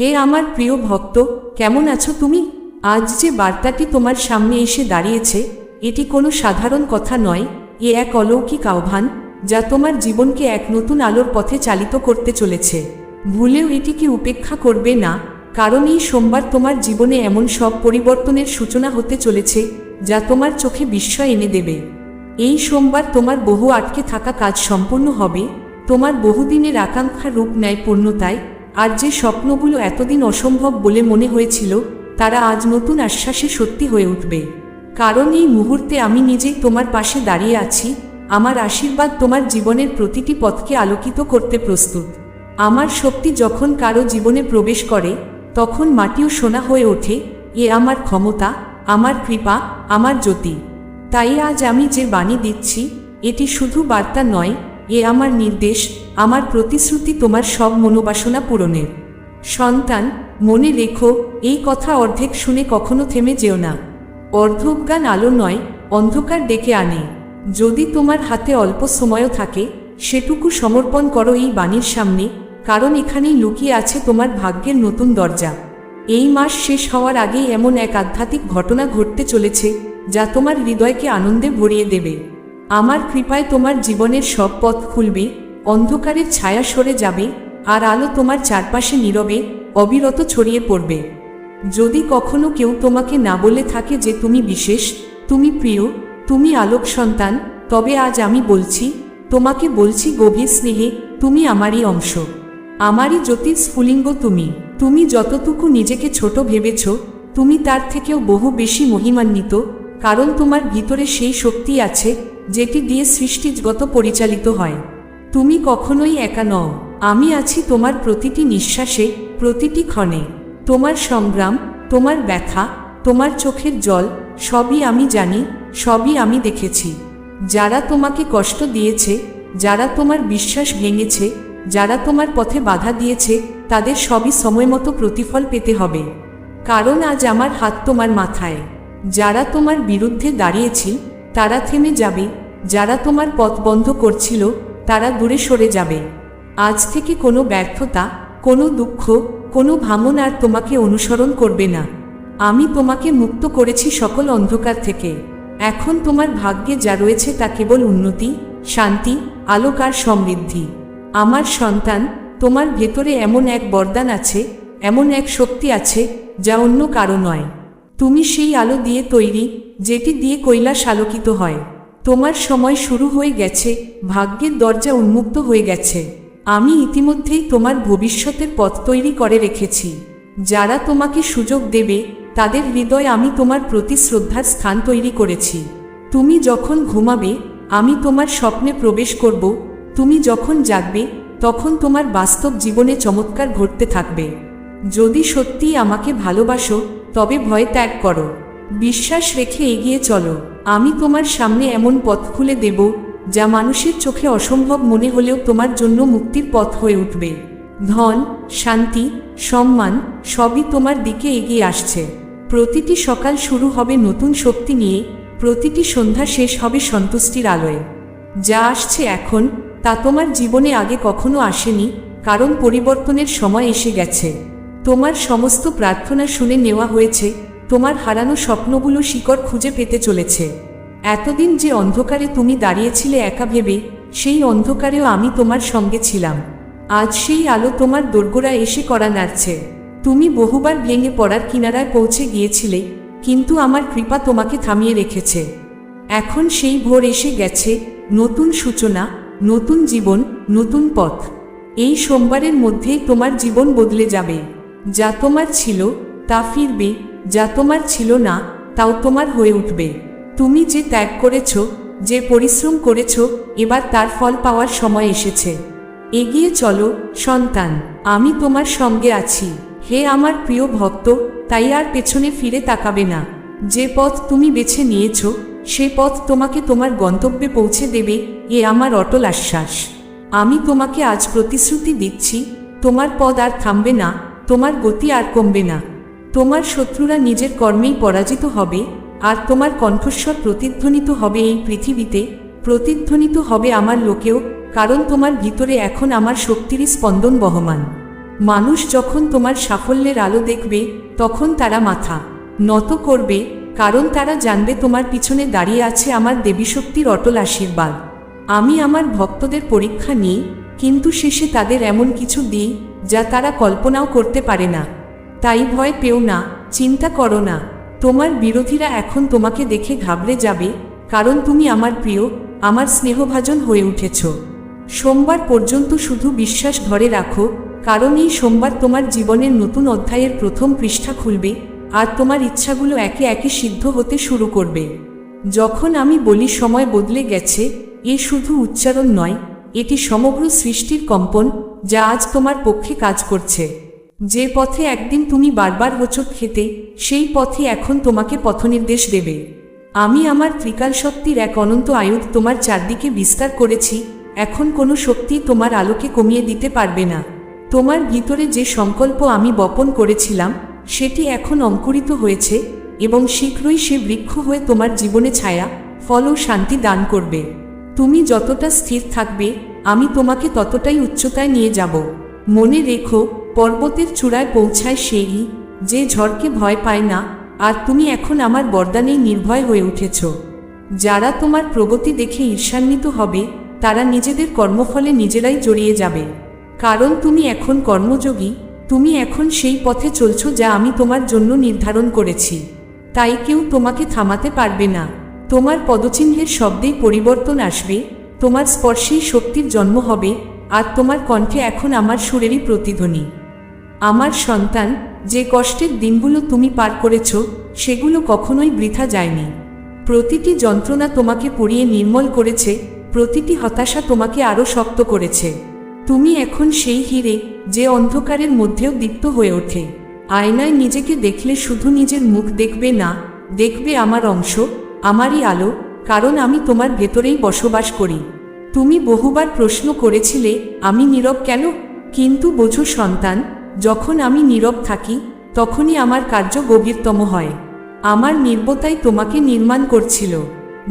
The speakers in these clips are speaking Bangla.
হে আমার প্রিয় ভক্ত, কেমন আছো তুমি? আজ যে বার্তাটি তোমার সামনে এসে দাঁড়িয়েছে, এটি কোনো সাধারণ কথা নয়, এ এক অলৌকিক আহ্বান, যা তোমার জীবনকে এক নতুন আলোর পথে চালিত করতে চলেছে। ভুলেও এটিকে উপেক্ষা করবে না, কারণ এই সোমবার তোমার জীবনে এমন সব পরিবর্তনের সূচনা হতে চলেছে, যা তোমার চোখে বিস্ময় এনে দেবে। এই সোমবার তোমার বহু আটকে থাকা কাজ সম্পূর্ণ হবে, তোমার বহুদিনের আকাঙ্ক্ষা রূপ নেয় পূর্ণতায় আর যে স্বপ্নগুলো এতদিন অসম্ভব বলে মনে হয়েছিল, তারা আজ নতুন আশ্বাসে সত্যি হয়ে উঠবে। কারণ এই মুহূর্তে আমি নিজেই তোমার পাশে দাঁড়িয়ে আছি, আমার আশীর্বাদ তোমার জীবনের প্রতিটি পথকে আলোকিত করতে প্রস্তুত। আমার শক্তি যখন কারও জীবনে প্রবেশ করে, তখন মাটিও সোনা হয়ে ওঠে, এ আমার ক্ষমতা, আমার কৃপা, আমার জ্যোতি। তাই আজ আমি যে বাণী দিচ্ছি, এটি শুধু বার্তা নয় এ আমার নির্দেশ, আমার প্রতিশ্রুতি তোমার সব মনোবাসনা পূরণের। সন্তান, মনে রেখো, এই কথা অর্ধেক শুনে কখনো থেমে যেও না। অর্ধজ্ঞান আলো নয়, অন্ধকার ডেকে আনে। যদি তোমার হাতে অল্প সময়ও থাকে, সেটুকু সমর্পণ করো এই বাণীর সামনে, কারণ এখানেই লুকিয়ে আছে তোমার ভাগ্যের নতুন দরজা। এই মাস শেষ হওয়ার আগেই এমন এক আধ্যাত্মিক ঘটনা ঘটতে চলেছে, যা তোমার হৃদয়কে আনন্দে ভরিয়ে দেবে। আমার কৃপায় তোমার জীবনের সব পথ খুলবে, অন্ধকারের ছায়া সরে যাবে, আর আলো তোমার চারপাশে নীরবে, অবিরত ছড়িয়ে পড়বে। যদি কখনো কেউ তোমাকে না বলে থাকে যে তুমি বিশেষ, তুমি প্রিয়, তুমি আলোক সন্তান, তবে আজ আমি বলছি, তোমাকে বলছি গভীর স্নেহে, তুমি আমারই অংশ। আমারই জ্যোতির স্ফুলিঙ্গ তুমি। তুমি যতটুকু নিজেকে ছোট ভেবেছ, তুমি তার থেকেও বহু বেশি মহিমান্বিত, কারণ তোমার ভিতরে সেই শক্তি আছে যেটি দিয়ে সৃষ্টিগত পরিচালিত হয়। তুমি কখনোই একা নও। আমি আছি তোমার প্রতিটি নিঃশ্বাসে, প্রতিটি ক্ষণে। তোমার সংগ্রাম, তোমার ব্যথা, তোমার চোখের জল, সবই আমি জানি, সবই আমি দেখেছি। যারা তোমাকে কষ্ট দিয়েছে, যারা তোমার বিশ্বাস ভেঙেছে, যারা তোমার পথে বাধা দিয়েছে, তাদের সবই সময়মতো প্রতিফল পেতে হবে। কারণ আজ আমার হাত তোমার মাথায়। যারা তোমার বিরুদ্ধে দাঁড়িয়েছিল তারা থেমে যাবে, যারা তোমার পথ বন্ধ করছিল, তারা দূরে সরে যাবে। আজ থেকে কোনো ব্যর্থতা, কোনো দুঃখ, কোনো ভামন আর তোমাকে অনুসরণ করবে না। আমি তোমাকে মুক্ত করেছি সকল অন্ধকার থেকে। এখন তোমার ভাগ্যে যা রয়েছে তা কেবল উন্নতি, শান্তি, আলোক আর সমৃদ্ধি। আমার সন্তান, তোমার ভেতরে এমন এক বরদান আছে, এমন এক শক্তি আছে, যা অন্য কারও নয়। তুমি সেই আলো দিয়ে তৈরি, যেটি দিয়ে কৈলাস আলোকিত হয়। তোমার সময় শুরু হয়ে গেছে, ভাগ্যের দরজা উন্মুক্ত হয়ে গেছে। আমি ইতিমধ্যেই তোমার ভবিষ্যতের পথ তৈরি করে রেখেছি। যারা তোমাকে সুযোগ দেবে, তাদের হৃদয় আমি তোমার প্রতি শ্রদ্ধার স্থান তৈরি করেছি। তুমি যখন ঘুমাবে, আমি তোমার স্বপ্নে প্রবেশ করব। তুমি যখন জাগবে, তখন তোমার বাস্তব জীবনে চমৎকার ঘটতে থাকবে। যদি সত্যিই আমাকে ভালোবাসো তবে ভয় ত্যাগ করো। বিশ্বাস রেখে এগিয়ে চলো। আমি তোমার সামনে এমন পথ খুলে দেব, যা মানুষের চোখে অসম্ভব মনে হলেও তোমার জন্য মুক্তির পথ হয়ে উঠবে। ধন, শান্তি, সম্মান সবই তোমার দিকে এগিয়ে আসছে। প্রতিটি সকাল শুরু হবে নতুন শক্তি নিয়ে, প্রতিটি সন্ধ্যা শেষ হবে সন্তুষ্টির আলোয়। যা আসছে এখন, তা তোমার জীবনে আগে কখনো আসেনি, কারণ পরিবর্তনের সময় এসে গেছে। তোমার সমস্ত প্রার্থনা শুনে নেওয়া হয়েছে, তোমার হারানো স্বপ্নগুলো শিকড় খুঁজে পেতে চলেছে। এতদিন যে অন্ধকারে তুমি দাঁড়িয়েছিলে একা ভেবে, সেই অন্ধকারেও আমি তোমার সঙ্গে ছিলাম। আজ সেই আলো তোমার দোরগোড়া এসে করা নাড়ছে। তুমি বহুবার ভেঙে পড়ার কিনারায় পৌঁছে গিয়েছিলে, কিন্তু আমার কৃপা তোমাকে থামিয়ে রেখেছে। এখন সেই ভোর এসে গেছে, নতুন সূচনা, নতুন জীবন, নতুন পথ। এই সোমবারের মধ্যেই তোমার জীবন বদলে যাবে। যা তোমার ছিল, তা ফিরবে, যা তোমার ছিল না, তাও তোমার হয়ে উঠবে। তুমি যে ত্যাগ করেছ, যে পরিশ্রম করেছ, এবার তার ফল পাওয়ার সময় এসেছে। এগিয়ে চলো, সন্তান, আমি তোমার সঙ্গে আছি। হে আমার প্রিয় ভক্ত, তাই আর পেছনে ফিরে তাকাবে না। যে পথ তুমি বেছে নিয়েছ, সে পথ তোমাকে তোমার গন্তব্যে পৌঁছে দেবে, এ আমার অটল আশ্বাস। আমি তোমাকে আজ প্রতিশ্রুতি দিচ্ছি, তোমার পদ আর থামবে না তোমার গতি আর কমবে না। তোমার শত্রুরা নিজের কর্মেই পরাজিত হবে, আর তোমার কণ্ঠস্বর প্রতিধ্বনিত হবে এই পৃথিবীতে, প্রতিধ্বনিত হবে আমার লোকেও, কারণ তোমার ভিতরে এখন আমার শক্তিরই স্পন্দন বহমান। মানুষ যখন তোমার সাফল্যের আলো দেখবে, তখন তারা মাথা নত করবে, কারণ তারা জানবে তোমার পিছনে দাঁড়িয়ে আছে আমার দেবীশক্তির অটল আশীর্বাদ। আমি আমার ভক্তদের পরীক্ষা নিই, কিন্তু শেষে তাদের এমন কিছু দিই যা তারা কল্পনাও করতে পারে না। তাই ভয় পেও না, চিন্তা করো না। তোমার বিরোধীরা এখন তোমাকে দেখে ঘাবড়ে যাবে, কারণ তুমি আমার প্রিয়, আমার স্নেহভাজন হয়ে উঠেছ। সোমবার পর্যন্ত শুধু বিশ্বাস ধরে রাখো, কারণ এই সোমবার তোমার জীবনের নতুন অধ্যায়ের প্রথম পৃষ্ঠা খুলবে, আর তোমার ইচ্ছাগুলো একে একে সিদ্ধ হতে শুরু করবে। যখন আমি বলি সময় বদলে গেছে, এ শুধু উচ্চারণ নয়, এটি সমগ্র সৃষ্টির কম্পন যা আজ তোমার পক্ষে কাজ করছে। যে পথে একদিন তুমি বারবার হোঁচট খেতে, সেই পথে এখন তোমাকে পথনির্দেশ দেবে। আমি আমার ত্রিকাল শক্তির এক অনন্ত আয়ুধ তোমার চারদিকে বিস্তার করেছি, এখন কোনো শক্তি তোমার আলোকে কমিয়ে দিতে পারবে না। তোমার ভিতরে যে সংকল্প আমি বপন করেছিলাম, সেটি এখন অঙ্কুরিত হয়েছে এবং শীঘ্রই সে বৃক্ষ হয়ে তোমার জীবনে ছায়া, ফল ও শান্তি দান করবে। তুমি যতটা স্থির থাকবে আমি তোমাকে ততটাই উচ্চতায় নিয়ে যাব। মনে রেখো, পর্বতের চূড়ায় পৌঁছায় সেই যে ঝড়কে ভয় পায় না, আর তুমি এখন আমার বরদানেই নির্ভয় হয়ে উঠেছ। যারা তোমার প্রগতি দেখে ঈর্ষান্বিত হবে, তারা নিজেদের কর্মফলে নিজেরাই জড়িয়ে যাবে। কারণ তুমি এখন কর্মযোগী, তুমি এখন সেই পথে চলছ যা আমি তোমার জন্য নির্ধারণ করেছি। তাই কেউ তোমাকে থামাতে পারবে না। তোমার পদচিহ্নের শব্দেই পরিবর্তন আসবে তোমার স্পর্শেই শক্তির জন্ম হবে, আর তোমার কণ্ঠে এখন আমার সুরেরই প্রতিধ্বনি। আমার সন্তান, যে কষ্টের দিনগুলো তুমি পার করেছ, সেগুলো কখনোই বৃথা যায়নি। প্রতিটি যন্ত্রণা তোমাকে পুড়িয়ে নির্মল করেছে, প্রতিটি হতাশা তোমাকে আরও শক্ত করেছে। তুমি এখন সেই হিরে, যে অন্ধকারের মধ্যেও দীপ্ত হয়ে ওঠে। আয়নায় নিজেকে দেখলে শুধু নিজের মুখ দেখবে না, দেখবে আমার অংশ, আমারই আলো কারণ আমি তোমার ভেতরেই বসবাস করি। তুমি বহুবার প্রশ্ন করেছিলে, আমি নীরব কেন? কিন্তু বোঝো সন্তান, যখন আমি নীরব থাকি, তখনই আমার কার্য গভীরতম হয়। আমার নির্বতাই তোমাকে নির্মাণ করছিল।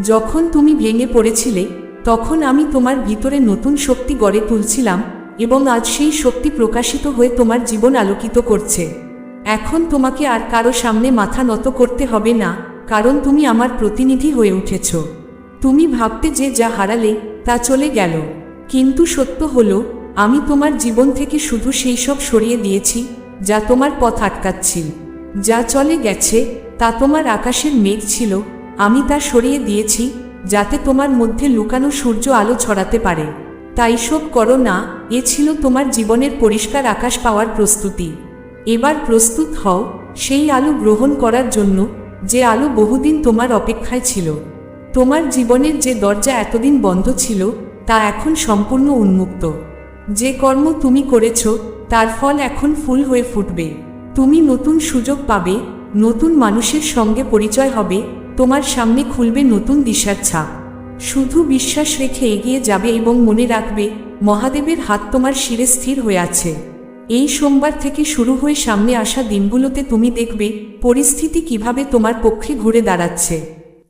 যখন তুমি ভেঙে পড়েছিলে, তখন আমি তোমার ভিতরে নতুন শক্তি গড়ে তুলছিলাম এবং আজ সেই শক্তি প্রকাশিত হয়ে তোমার জীবন আলোকিত করছে। এখন তোমাকে আর কারও সামনে মাথা নত করতে হবে না। কারণ তুমি আমার প্রতিনিধি হয়ে উঠেছ। তুমি ভাবতে যে যা হারালে, তা চলে গেল। কিন্তু সত্য হলো, আমি তোমার জীবন থেকে শুধু সেই সব সরিয়ে দিয়েছি, যা তোমার পথ আটকাচ্ছিল। যা চলে গেছে, তা তোমার আকাশের মেঘ ছিল, আমি তা সরিয়ে দিয়েছি, যাতে তোমার মধ্যে লুকানো সূর্য আলো ছড়াতে পারে। তাই সব করো না, এ ছিল তোমার জীবনের পরিষ্কার আকাশ পাওয়ার প্রস্তুতি। এবার প্রস্তুত হও, সেই আলো গ্রহণ করার জন্য যে আলো বহুদিন তোমার অপেক্ষায় ছিল। তোমার জীবনের যে দরজা এতদিন বন্ধ ছিল, তা এখন সম্পূর্ণ উন্মুক্ত। যে কর্ম তুমি করেছ, তার ফল এখন ফুল হয়ে ফুটবে। তুমি নতুন সুযোগ পাবে, নতুন মানুষের সঙ্গে পরিচয় হবে, তোমার সামনে খুলবে নতুন দিশার ছাপ। শুধু বিশ্বাস রেখে এগিয়ে যাবে এবং মনে রাখবে, মহাদেবের হাত তোমার শিরে স্থির হয়ে আছে। এই সোমবার থেকে শুরু হয়ে সামনে আসা দিনগুলোতে তুমি দেখবে পরিস্থিতি কীভাবে তোমার পক্ষে ঘুরে দাঁড়াচ্ছে।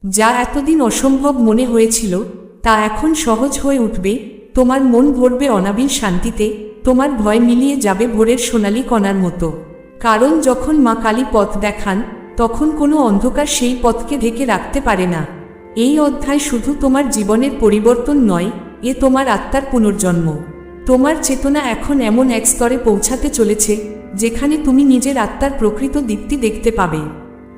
যা এতদিন অসম্ভব মনে হয়েছিল, তা এখন সহজ হয়ে উঠবে, তোমার মন ভরবে অনাবিল শান্তিতে, তোমার ভয় মিলিয়ে যাবে ভোরের সোনালি কণার মতো। কারণ যখন মা কালী পথ দেখান, তখন কোনো অন্ধকার সেই পথকে ঢেকে রাখতে পারে না। এই অধ্যায় শুধু তোমার জীবনের পরিবর্তন নয়, এ তোমার আত্মার পুনর্জন্ম। তোমার চেতনা এখন এমন এক স্তরে পৌঁছাতে চলেছে, যেখানে তুমি নিজের আত্মার প্রকৃত দীপ্তি দেখতে পাবে।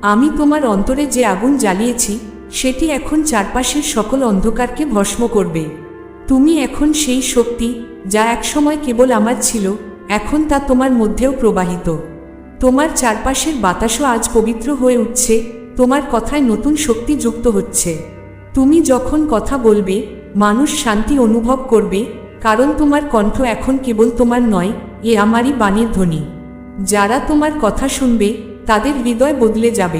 আমি তোমার অন্তরে যে আগুন জ্বালিয়েছি, সেটি এখন চারপাশের সকল অন্ধকারকে ভস্ম করবে। তুমি এখন সেই শক্তি, যা একসময় কেবল আমার ছিল, এখন তা তোমার মধ্যেও প্রবাহিত। তোমার চারপাশের বাতাসও আজ পবিত্র হয়ে উঠছে, তোমার কথায় নতুন শক্তি যুক্ত হচ্ছে। তুমি যখন কথা বলবে, মানুষ শান্তি অনুভব করবে কারণ তোমার কণ্ঠ এখন কেবল তোমার নয়, এ আমারই বাণীর ধ্বনি। যারা তোমার কথা শুনবে, তাদের হৃদয় বদলে যাবে।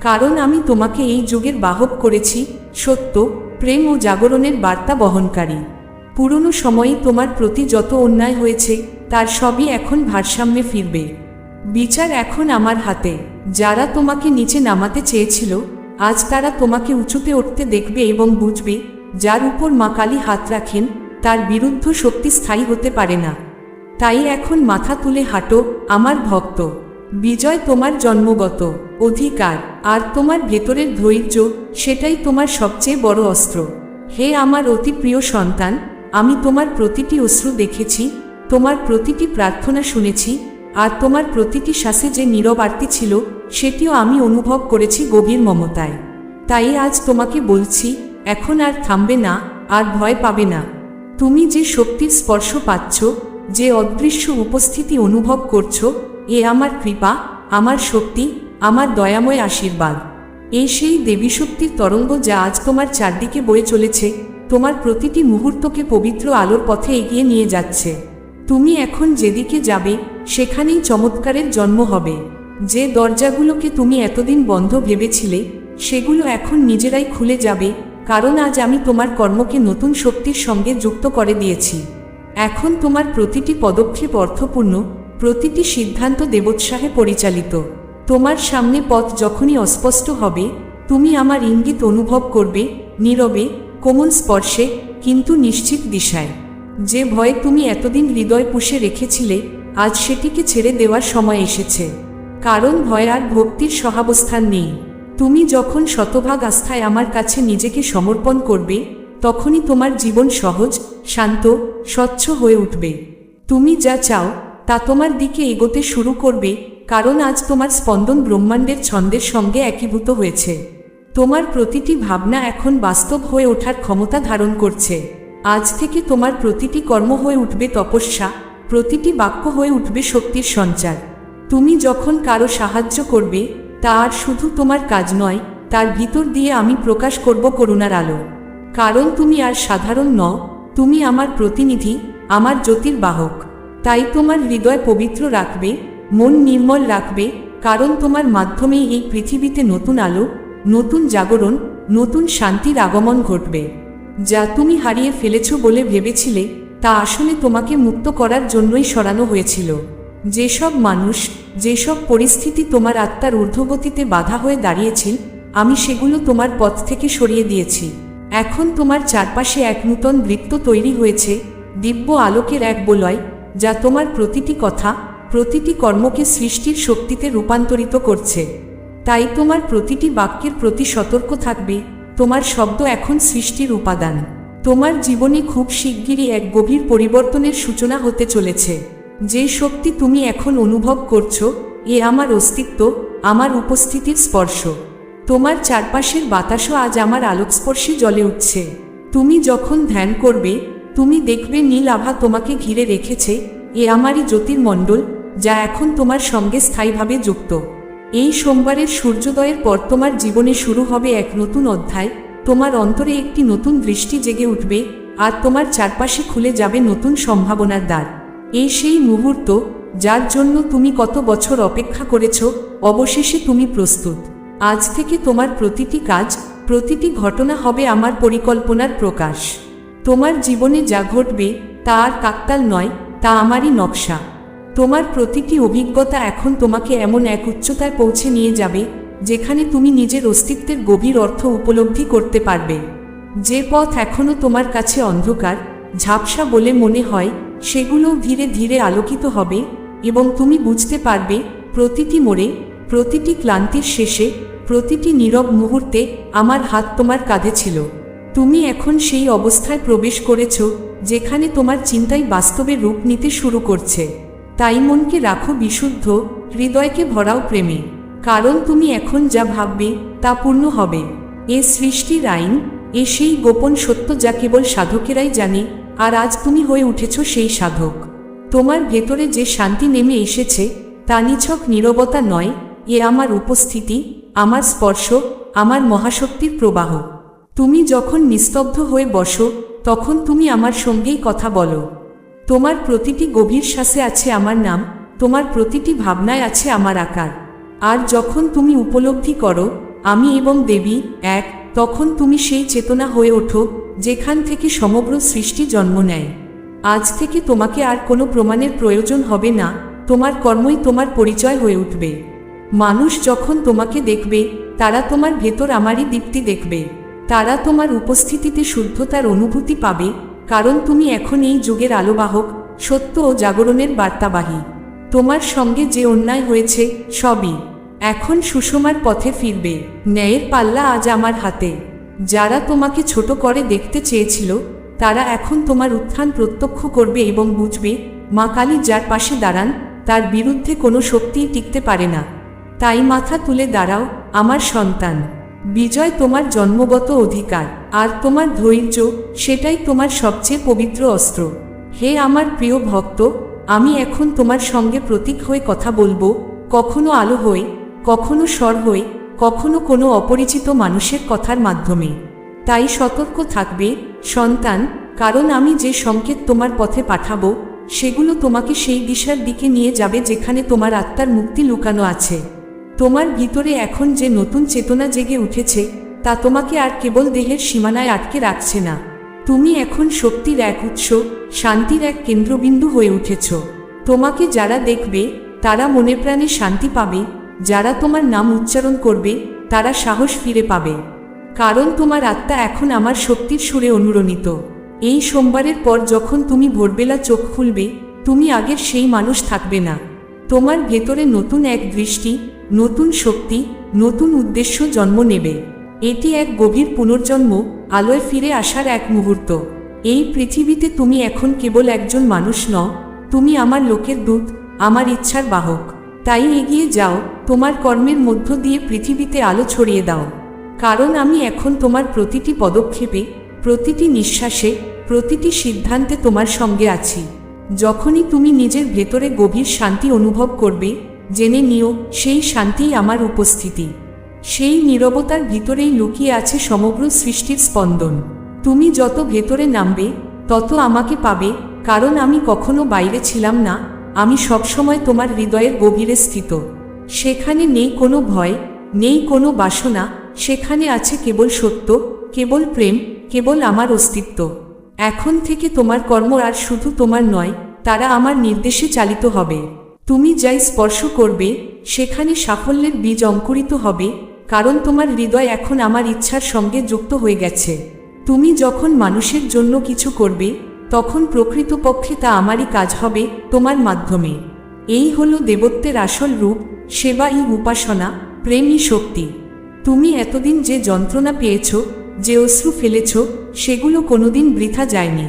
কারণ আমি তোমাকে এই যুগের বাহক করেছি, সত্য, প্রেম ও জাগরণের বার্তা বহনকারী। পুরনো সময়ে তোমার প্রতি যত অন্যায় হয়েছে, তার সবই এখন ভারসাম্যে ফিরবে। বিচার এখন আমার হাতে। যারা তোমাকে নিচে নামাতে চেয়েছিল, আজ তারা তোমাকে উঁচুতে উঠতে দেখবে এবং বুঝবে, যার উপর মা কালী হাত রাখেন তার বিরুদ্ধ শক্তি স্থায়ী হতে পারে না। তাই এখন মাথা তুলে হাঁটো, আমার ভক্ত। বিজয় তোমার জন্মগত অধিকার, আর তোমার ভেতরের ধৈর্য, সেটাই তোমার সবচেয়ে বড় অস্ত্র। হে আমার অতি প্রিয় সন্তান, আমি তোমার প্রতিটি অশ্রু দেখেছি, তোমার প্রতিটি প্রার্থনা শুনেছি, আর তোমার প্রতিটি শ্বাসে যে নীরব আরতি ছিল, সেটিও আমি অনুভব করেছি গভীর মমতায়। তাই আজ তোমাকে বলছি, এখন আর থামবে না, আর ভয় পাবে না। তুমি যে শক্তির স্পর্শ পাচ্ছ, যে অদৃশ্য উপস্থিতি অনুভব করছ, এ আমার কৃপা, আমার শক্তি, আমার দয়াময় আশীর্বাদ। এই সেই দেবী শক্তির তরঙ্গ যা আজ তোমার চারদিকে বয়ে চলেছে, তোমার প্রতিটি মুহূর্তকে পবিত্র আলোর পথে এগিয়ে নিয়ে যাচ্ছে। তুমি এখন যেদিকে যাবে, সেখানেই চমৎকারের জন্ম হবে। যে দরজাগুলোকে তুমি এতদিন বন্ধ ভেবেছিলে, সেগুলো এখন নিজেরাই খুলে যাবে কারণ আজ আমি তোমার কর্মকে নতুন শক্তির সঙ্গে যুক্ত করে দিয়েছি। এখন তোমার প্রতিটি পদক্ষেপ অর্থপূর্ণ, প্রতিটি সিদ্ধান্ত দেবোৎসাহে পরিচালিত। তোমার সামনে পথ যখনই অস্পষ্ট হবে, তুমি আমার ইঙ্গিত অনুভব করবে, নীরবে, কোমল স্পর্শে, কিন্তু নিশ্চিত দিশায়। যে ভয়ে তুমি এতদিন হৃদয় পুষে রেখেছিলে, আজ সেটিকে ছেড়ে দেওয়ার সময় এসেছে। কারণ ভয় আর ভক্তির সহাবস্থান নেই। তুমি যখন শতভাগ আস্থায় আমার কাছে নিজেকে সমর্পণ করবে, তখনই তোমার জীবন সহজ, শান্ত, স্বচ্ছ হয়ে উঠবে। তুমি যা চাও, তা তোমার দিকে এগোতে শুরু করবে, কারণ আজ তোমার স্পন্দন ব্রহ্মাণ্ডের ছন্দের সঙ্গে একীভূত হয়েছে। তোমার প্রতিটি ভাবনা এখন বাস্তব হয়ে ওঠার ক্ষমতা ধারণ করছে। আজ থেকে তোমার প্রতিটি কর্ম হয়ে উঠবে তপস্যা, প্রতিটি বাক্য হয়ে উঠবে শক্তির সঞ্চার। তুমি যখন কারও সাহায্য করবে তা আর শুধু তোমার কাজ নয়, তার ভিতর দিয়ে আমি প্রকাশ করব করুণার আলো। কারণ তুমি আর সাধারণ ন তুমি আমার প্রতিনিধি, আমার জ্যোতির্বাহক। তাই তোমার হৃদয় পবিত্র রাখবে, মন নির্মল রাখবে, কারণ তোমার মাধ্যমেই এই পৃথিবীতে নতুন আলো, নতুন জাগরণ, নতুন শান্তির আগমন ঘটবে। যা তুমি হারিয়ে ফেলেছ বলে ভেবেছিলে, তা আসলে তোমাকে মুক্ত করার জন্যই সরানো হয়েছিল। যেসব মানুষ, যেসব পরিস্থিতি তোমার আত্মার ঊর্ধ্বগতিতে বাধা হয়ে দাঁড়িয়েছিল, আমি সেগুলো তোমার পথ থেকে সরিয়ে দিয়েছি। এখন তোমার চারপাশে এক নূতন বৃত্ত তৈরি হয়েছে, দিব্য আলোকের এক বলয়, যা তোমার প্রতিটি কথা, প্রতিটি কর্মকে সৃষ্টির শক্তিতে রূপান্তরিত করছে। তাই তোমার প্রতিটি বাক্যের প্রতি সতর্ক থাকবে, তোমার শব্দ এখন সৃষ্টির উপাদান। তোমার জীবনে খুব শিগগিরই এক গভীর পরিবর্তনের সূচনা হতে চলেছে। যে শক্তি তুমি এখন অনুভব করছ, এ আমার অস্তিত্ব, আমার উপস্থিতির স্পর্শ। তোমার চারপাশের বাতাসও আজ আমার আলোকস্পর্শে জ্বলে উঠছে। তুমি যখন ধ্যান করবে, তুমি দেখবে নীল আভা তোমাকে ঘিরে রেখেছে, এ আমারই জ্যোতির্মণ্ডল, যা এখন তোমার সঙ্গে স্থায়ীভাবে যুক্ত। এই সোমবারের সূর্যোদয়ের পর তোমার জীবনে শুরু হবে এক নতুন অধ্যায়, তোমার অন্তরে একটি নতুন দৃষ্টি জেগে উঠবে, আর তোমার চারপাশে খুলে যাবে নতুন সম্ভাবনার দ্বার। এই সেই মুহূর্ত যার জন্য তুমি কত বছর অপেক্ষা করেছ, অবশেষে তুমি প্রস্তুত। আজ থেকে তোমার প্রতিটি কাজ, প্রতিটি ঘটনা হবে আমার পরিকল্পনার প্রকাশ। তোমার জীবনে যা ঘটবে, তা আর কাকতাল নয়, তা আমারই নকশা। তোমার প্রতিটি অভিজ্ঞতা এখন তোমাকে এমন এক উচ্চতায় পৌঁছে নিয়ে যাবে, যেখানে তুমি নিজের অস্তিত্বের গভীর অর্থ উপলব্ধি করতে পারবে। যে পথ এখনও তোমার কাছে অন্ধকার, ঝাপসা বলে মনে হয় সেগুলোও ধীরে ধীরে আলোকিত হবে এবং তুমি বুঝতে পারবে, প্রতিটি মোড়ে, প্রতিটি ক্লান্তির শেষে, প্রতিটি নীরব মুহূর্তে আমার হাত তোমার কাঁধে ছিল। তুমি এখন সেই অবস্থায় প্রবেশ করেছ, যেখানে তোমার চিন্তাই বাস্তবে রূপ নিতে শুরু করছে। তাই মনকে রাখো বিশুদ্ধ, হৃদয়কে ভরাও প্রেমে। কারণ তুমি এখন যা ভাববে, তা পূর্ণ হবে। এ সৃষ্টির আইন, এ সেই গোপন সত্য যা কেবল সাধকেরাই জানে আর আজ তুমি হয়ে উঠেছ সেই সাধক। তোমার ভেতরে যে শান্তি নেমে এসেছে, তা নিছক নীরবতা নয়, এ আমার উপস্থিতি, আমার স্পর্শ, আমার মহাশক্তির প্রবাহ। তুমি যখন নিস্তব্ধ হয়ে বসো, তখন তুমি আমার সঙ্গেই কথা বলো। তোমার প্রতিটি গভীর শ্বাসে আছে আমার নাম, তোমার প্রতিটি ভাবনায় আছে আমার আকার। আর যখন তুমি উপলব্ধি করো, আমি এবং দেবী এক, তখন তুমি সেই চেতনা হয়ে ওঠো যেখান থেকে সমগ্র সৃষ্টি জন্ম নেয়। আজ থেকে তোমাকে আর কোনো প্রমাণের প্রয়োজন হবে না, তোমার কর্মই তোমার পরিচয় হয়ে উঠবে। মানুষ যখন তোমাকে দেখবে, তারা তোমার ভেতর আমারই দীপ্তি দেখবে। তারা তোমার উপস্থিতিতে শুদ্ধতার অনুভূতি পাবে, কারণ তুমি এখন এই যুগের আলোবাহক, সত্য ও জাগরণের বার্তাবাহী। তোমার সঙ্গে যে অন্যায় হয়েছে, সবই এখন সুষমার পথে ফিরবে। ন্যায়ের পাল্লা আজ আমার হাতে। যারা তোমাকে ছোট করে দেখতে চেয়েছিল, তারা এখন তোমার উত্থান প্রত্যক্ষ করবে এবং বুঝবে, মা কালী যার পাশে দাঁড়ান, তার বিরুদ্ধে কোনো শক্তিই টিকতে পারে না। তাই মাথা তুলে দাঁড়াও, আমার সন্তান। বিজয় তোমার জন্মগত অধিকার, আর তোমার ধৈর্য, সেটাই তোমার সবচেয়ে পবিত্র অস্ত্র। হে আমার প্রিয় ভক্ত, আমি এখন তোমার সঙ্গে প্রতীক হয়ে কথা বলব, কখনো আলো হয়ে কখনো স্বর হয়ে কখনো কোনো অপরিচিত মানুষের কথার মাধ্যমে। তাই সতর্ক থাকবে, সন্তান, কারণ আমি যে সংকেত তোমার পথে পাঠাবো, সেগুলো তোমাকে সেই দিশার দিকে নিয়ে যাবে যেখানে তোমার আত্মার মুক্তি লুকানো আছে। তোমার ভিতরে এখন যে নতুন চেতনা জেগে উঠেছে, তা তোমাকে আর কেবল দেহের সীমানায় আটকে রাখছে না। তুমি এখন শক্তির এক উৎস, শান্তির এক কেন্দ্রবিন্দু হয়ে উঠেছ। তোমাকে যারা দেখবে, তারা মনে প্রাণে শান্তি পাবে যারা তোমার নাম উচ্চারণ করবে, তারা সাহস ফিরে পাবে। কারণ তোমার আত্মা এখন আমার শক্তির সুরে অনুরণিত। এই সোমবারের পর যখন তুমি ভোরবেলা চোখ খুলবে, তুমি আগের সেই মানুষ থাকবে না। তোমার ভেতরে নতুন এক দৃষ্টি, নতুন শক্তি, নতুন উদ্দেশ্য জন্ম নেবে। এটি এক গভীর পুনর্জন্ম, আলোয় ফিরে আসার এক মুহূর্ত। এই পৃথিবীতে তুমি এখন কেবল একজন মানুষ নও, তুমি আমার লোকের দূত, আমার ইচ্ছার বাহক। তাই এগিয়ে যাও, তোমার কর্মের মধ্য দিয়ে পৃথিবীতে আলো ছড়িয়ে দাও। কারণ আমি এখন তোমার প্রতিটি পদক্ষেপে, প্রতিটি নিঃশ্বাসে, প্রতিটি সিদ্ধান্তে তোমার সঙ্গে আছি। যখনই তুমি নিজের ভেতরে গভীর শান্তি অনুভব করবে, জেনে নিও, সেই শান্তিই আমার উপস্থিতি। সেই নীরবতার ভিতরেই লুকিয়ে আছে সমগ্র সৃষ্টির স্পন্দন। তুমি যত ভেতরে নামবে, তত আমাকে পাবে, কারণ আমি কখনো বাইরে ছিলাম না আমি সবসময় তোমার হৃদয়ের গভীরে স্থিত। সেখানে নেই কোনো ভয়, নেই কোনো বাসনা, সেখানে আছে কেবল সত্য, কেবল প্রেম, কেবল আমার অস্তিত্ব। এখন থেকে তোমার কর্ম আর শুধু তোমার নয়, তারা আমার নির্দেশে চালিত হবে। তুমি যাই স্পর্শ করবে, সেখানে সাফল্যের বীজ অঙ্কুরিত হবে, কারণ তোমার হৃদয় এখন আমার ইচ্ছার সঙ্গে যুক্ত হয়ে গেছে। তুমি যখন মানুষের জন্য কিছু করবে তখন প্রকৃতপক্ষে তা আমারই কাজ হবে, তোমার মাধ্যমে। এই হলো দেবত্বের আসল রূপ, সেবা ই উপাসনা প্রেমই শক্তি। তুমি এতদিন যে যন্ত্রণা পেয়েছ, যে অশ্রু ফেলেছ, সেগুলো কোনোদিন বৃথা যায়নি।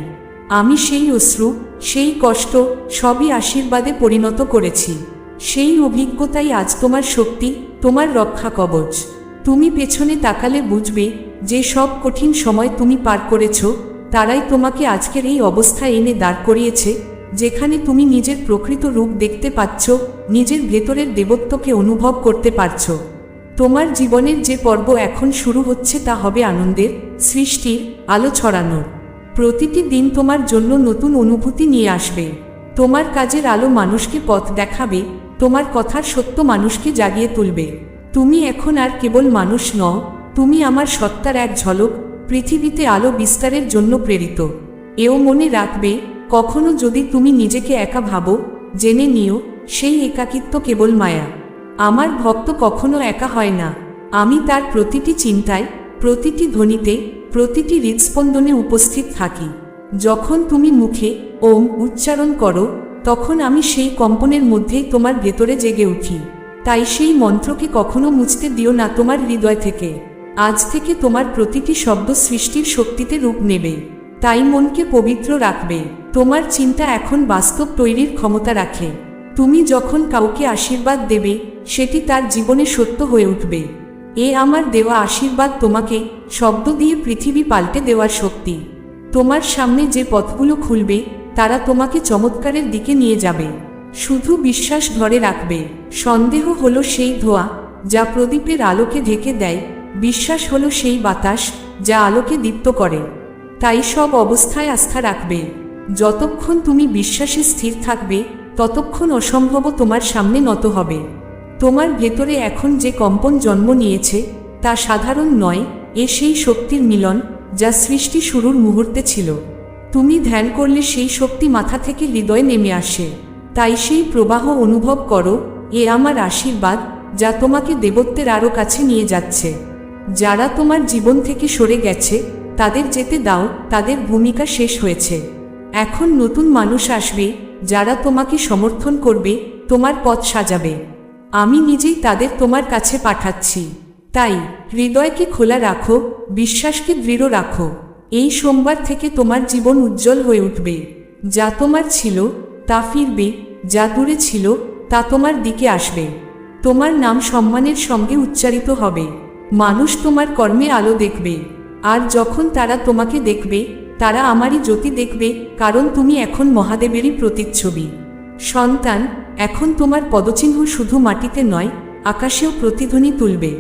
আমি সেই অশ্রু, সেই কষ্ট, সবই আশীর্বাদে পরিণত করেছি। সেই অভিজ্ঞতাই আজ তোমার শক্তি, তোমার রক্ষা কবচ। তুমি পেছনে তাকালে বুঝবে যে সব কঠিন সময় তুমি পার করেছ তারাই তোমাকে আজকের এই অবস্থায় এনে দাঁড় করিয়েছে, যেখানে তুমি নিজের প্রকৃত রূপ দেখতে পাচ্ছ, নিজের ভেতরের দেবত্বকে অনুভব করতে পারছ। তোমার জীবনের যে পর্ব এখন শুরু হচ্ছে তা হবে আনন্দের, সৃষ্টির, আলো ছড়ানোর। প্রতিটি দিন তোমার জন্য নতুন অনুভূতি নিয়ে আসবে। তোমার কাজের আলো মানুষকে পথ দেখাবে, তোমার কথার সত্য মানুষকে জাগিয়ে তুলবে। তুমি এখন আর কেবল মানুষ নও, তুমি আমার সত্তার এক ঝলক পৃথিবীতে আলো বিস্তারের জন্য প্রেরিত। এও মনে রাখবে, কখনো যদি তুমি নিজেকে একা ভাবো, জেনে নিও, সেই একাকিত্ব কেবল মায়া। আমার ভক্ত কখনো একা হয় না। আমি তার প্রতিটি চিন্তায়, প্রতিটি ধ্বনিতে, প্রতিটি হৃদস্পন্দনে উপস্থিত থাকি। যখন তুমি মুখে ওম উচ্চারণ করো, তখন আমি সেই কম্পনের মধ্যেই তোমার ভেতরে জেগে উঠি। তাই সেই মন্ত্রকে কখনো মুছতে দিও না তোমার হৃদয় থেকে। আজ থেকে তোমার প্রতিটি শব্দ সৃষ্টির শক্তিতে রূপ নেবে। তাই মনকে পবিত্র রাখবে। তোমার চিন্তা এখন বাস্তব তৈরির ক্ষমতা রাখে। তুমি যখন কাউকে আশীর্বাদ দেবে, সেটি তার জীবনে সত্য হয়ে উঠবে। এ আমার দেওয়া আশীর্বাদ তোমাকে শব্দ দিয়ে পৃথিবী পাল্টে দেওয়ার শক্তি। তোমার সামনে যে পথগুলো খুলবে, তারা তোমাকে চমৎকারের দিকে নিয়ে যাবে। শুধু বিশ্বাস ধরে রাখবে। সন্দেহ হলো সেই ধোয়া, যা প্রদীপের আলোকে ঢেকে দেয় বিশ্বাস হলো সেই বাতাস যা আলোকে দীপ্ত করে। তাই সব অবস্থায় আস্থা রাখবে। যতক্ষণ তুমি বিশ্বাসে স্থির থাকবে, ততক্ষণ অসম্ভব তোমার সামনে নত হবে। তোমার ভেতরে এখন যে কম্পন জন্ম নিয়েছে, তা সাধারণ নয়, এ সেই শক্তির মিলন যা সৃষ্টি শুরুর মুহূর্তে ছিল। তুমি ধ্যান করলে সেই শক্তি মাথা থেকে হৃদয়ে নেমে আসে। তাই সেই প্রবাহ অনুভব করো, এ আমার আশীর্বাদ যা তোমাকে দেবত্বের আরও কাছে নিয়ে যাচ্ছে। যারা তোমার জীবন থেকে সরে গেছে, তাদের যেতে দাও, তাদের ভূমিকা শেষ হয়েছে। এখন নতুন মানুষ আসবে, যারা তোমাকে সমর্থন করবে, তোমার পথ সাজাবে। আমি নিজেই তাদের তোমার কাছে পাঠাচ্ছি। তাই, হৃদয়কে খোলা রাখো, বিশ্বাসকে দৃঢ় রাখো। এই সোমবার থেকে তোমার জীবন উজ্জ্বল হয়ে উঠবে। যা তোমার ছিল, তা ফিরবে, যা দূরে ছিল, তা তোমার দিকে আসবে। তোমার নাম সম্মানের সঙ্গে উচ্চারিত হবে। মানুষ তোমার কর্মে আলো দেখবে, আর যখন তারা তোমাকে দেখবে, তারা আমারই জ্যোতি দেখবে, কারণ তুমি এখন মহাদেবেরই প্রতিচ্ছবি। সন্তান, এখন তোমার পদচিহ্ন শুধু মাটিতে নয়, আকাশেও প্রতিধ্বনি তুলবে।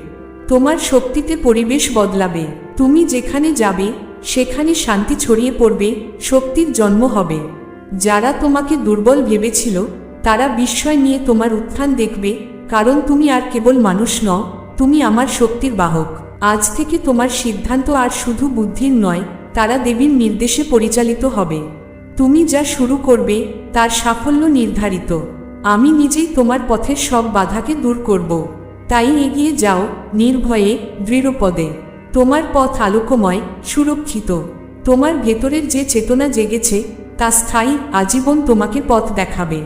তোমার শক্তিতে পরিবেশ বদলাবে। তুমি যেখানে যাবে, সেখানে শান্তি ছড়িয়ে পড়বে, শক্তির জন্ম হবে। যারা তোমাকে দুর্বল ভেবেছিল, তারা বিস্ময় নিয়ে তোমার উত্থান দেখবে, কারণ তুমি আর কেবল মানুষ ন তুমি আমার শক্তির বাহক। আজ থেকে তোমার সিদ্ধান্ত আর শুধু বুদ্ধির নয়, তারা দেবীর নির্দেশে পরিচালিত হবে। তুমি যা শুরু করবে, তার সাফল্য নির্ধারিত। আমি নিজেই তোমার পথের সব বাধাকে দূর করব। তাই এগিয়ে যাও, নির্ভয়ে, দৃঢ়পদে। তোমার পথ আলোকময়, সুরক্ষিত। তোমার ভেতরের যে চেতনা জেগেছে, তা স্থায়ী, আজীবন তোমাকে পথ দেখাবে।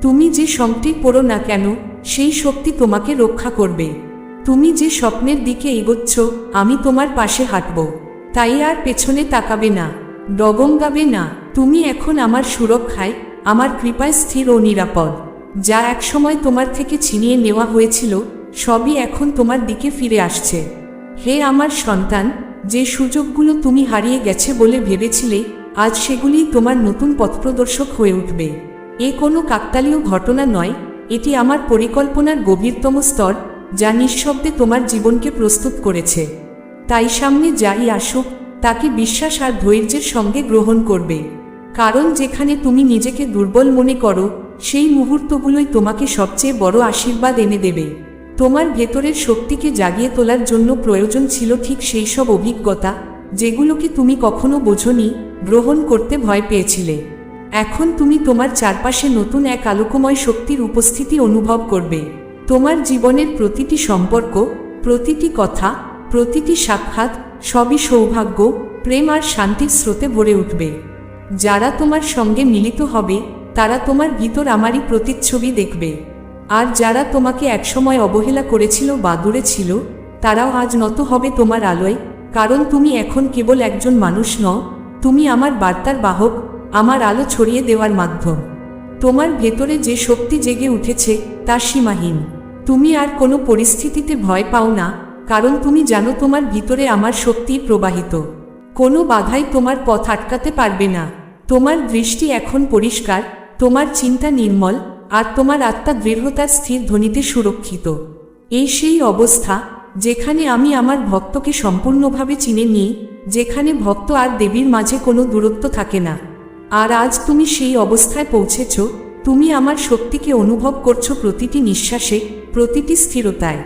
তুমি যে সংটি পড়ো না কেন, সেই শক্তি তোমাকে রক্ষা করবে। তুমি যে স্বপ্নের দিকে এগোচ্ছ, আমি তোমার পাশে হাঁটব। তাই আর পেছনে তাকাবে না ডগঙ্গাবে না। তুমি এখন আমার সুরক্ষায়, আমার কৃপায় স্থির ও নিরাপদ। যা একসময় তোমার থেকে ছিনিয়ে নেওয়া হয়েছিল, সবই এখন তোমার দিকে ফিরে আসছে। হে আমার সন্তান, যে সুযোগগুলো তুমি হারিয়ে গেছে বলে ভেবেছিলে, আজ সেগুলি তোমার নতুন পথপ্রদর্শক হয়ে উঠবে। এ কোনো কাকতালীয় ঘটনা নয়, এটি আমার পরিকল্পনার গভীরতম স্তর যা নিঃশব্দে তোমার জীবনকে প্রস্তুত করেছে। তাই সামনে যাই আসুক, তাকে বিশ্বাস আর ধৈর্যের সঙ্গে গ্রহণ করবে। কারণ যেখানে তুমি নিজেকে দুর্বল মনে করো, সেই মুহূর্তগুলোই তোমাকে সবচেয়ে বড় আশীর্বাদ এনে দেবে। তোমার ভেতরের শক্তিকে জাগিয়ে তোলার জন্য প্রয়োজন ছিল ঠিক সেই সব অভিজ্ঞতা, যেগুলোকে তুমি কখনো বোঝনি, গ্রহণ করতে ভয় পেয়েছিলে। এখন তুমি তোমার চারপাশে নতুন এক আলোকময় শক্তির উপস্থিতি অনুভব করবে। তোমার জীবনের প্রতিটি সম্পর্ক, প্রতিটি কথা, প্রতিটি সাক্ষাৎ সবই সৌভাগ্য, প্রেম আর শান্তির স্রোতে ভরে উঠবে। যারা তোমার সঙ্গে মিলিত হবে, তারা তোমার ভিতর আমারই প্রতিচ্ছবি দেখবে। আর যারা তোমাকে একসময় অবহেলা করেছিল বা দূরে ছিল, তারাও আজ নত হবে তোমার আলোয়, কারণ তুমি এখন কেবল একজন মানুষ নও, তুমি আমার বার্তার বাহক, আমার আলো ছড়িয়ে দেওয়ার মাধ্যম। তোমার ভেতরে যে শক্তি জেগে উঠেছে, তা সীমাহীন। তুমি আর কোনো পরিস্থিতিতে ভয় পাও না, কারণ তুমি জানো তোমার ভিতরে আমার শক্তি প্রবাহিত। কোনো বাধাই তোমার পথ আটকাতে পারবে না। তোমার দৃষ্টি এখন পরিষ্কার, তোমার চিন্তা নির্মল, আর তোমার আত্মা দৃঢ়তার স্থির ধ্বনিতে সুরক্ষিত। এই সেই অবস্থা, যেখানে আমি আমার ভক্তকে সম্পূর্ণভাবে চিনে নিই, যেখানে ভক্ত আর দেবীর মাঝে কোনো দূরত্ব থাকে না। আর আজ তুমি সেই অবস্থায় পৌঁছেছ তুমি আমার শক্তিকে অনুভব করছ প্রতিটি নিঃশ্বাসে, প্রতিটি স্থিরতায়।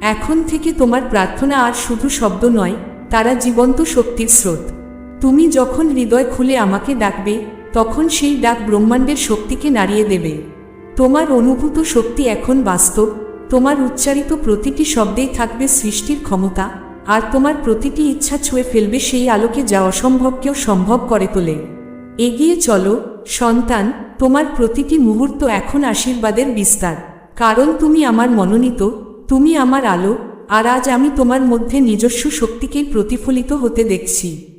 এখন থেকে তোমার প্রার্থনা আর শুধু শব্দ নয়, তারা জীবন্ত শক্তির স্রোত। তুমি যখন হৃদয় খুলে আমাকে ডাকবে, তখন সেই ডাক ব্রহ্মাণ্ডের শক্তিকে নাড়িয়ে দেবে। তোমার অনুভূত শক্তি এখন বাস্তব, তোমার উচ্চারিত প্রতিটি শব্দেই থাকবে সৃষ্টির ক্ষমতা, আর তোমার প্রতিটি ইচ্ছা ছুঁয়ে ফেলবে সেই আলোকে যা অসম্ভবকেও সম্ভব করে তোলে। এগিয়ে চলো, সন্তান তোমার প্রতিটি মুহূর্ত এখন আশীর্বাদের বিস্তার। কারণ তুমি আমার মনোনীত, তুমি আমার আলো, আর আজ আমি তোমার মধ্যে নিজস্ব শক্তিকেই প্রতিফলিত হতে দেখছি।